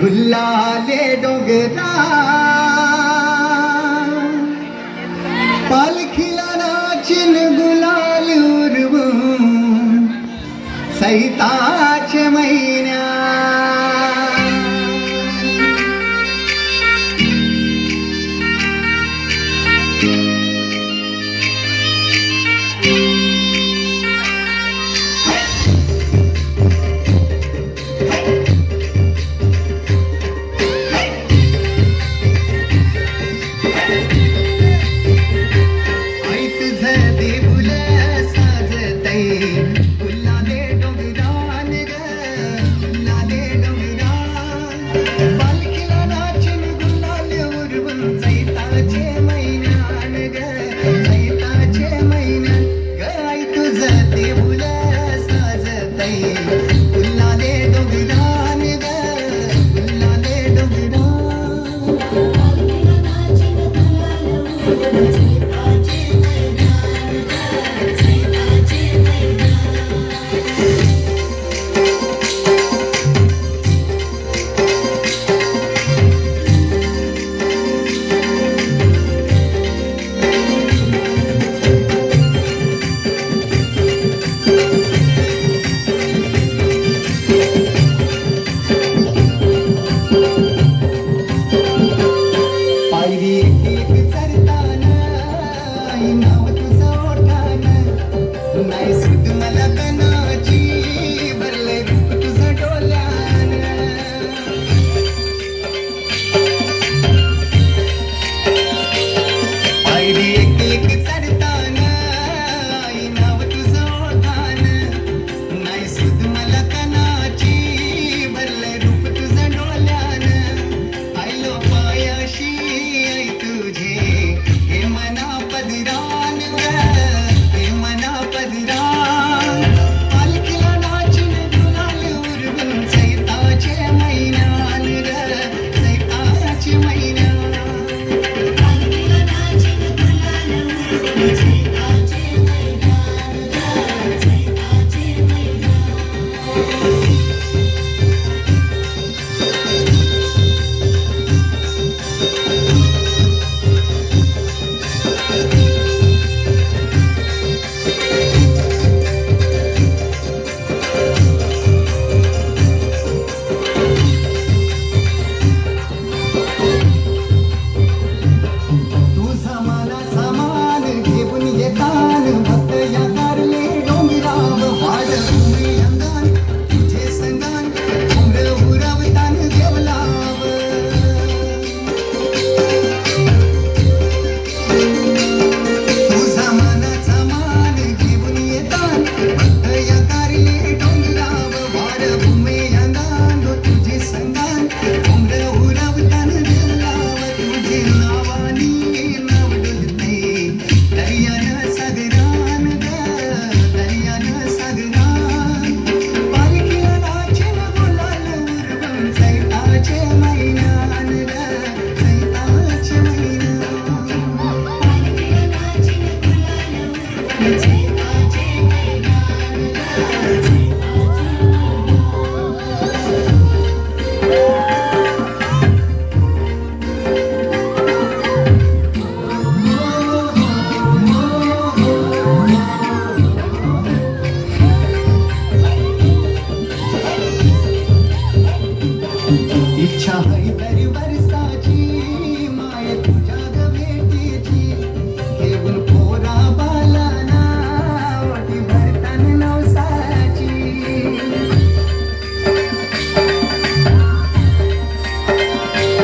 गुलाले डोगरा पल खिलाना चिन गुलाल उर्वू सैताच मैना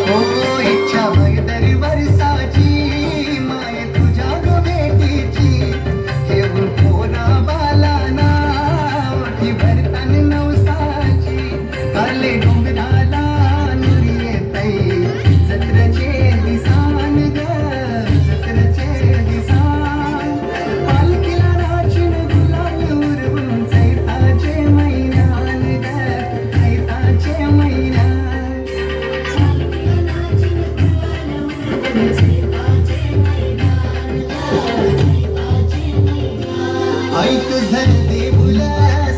ಹೋಗು ಹೆಚ್ಚ ಮಗದಲ್ಲಿ ಬರಿಸ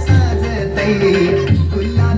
साजतई गुलाब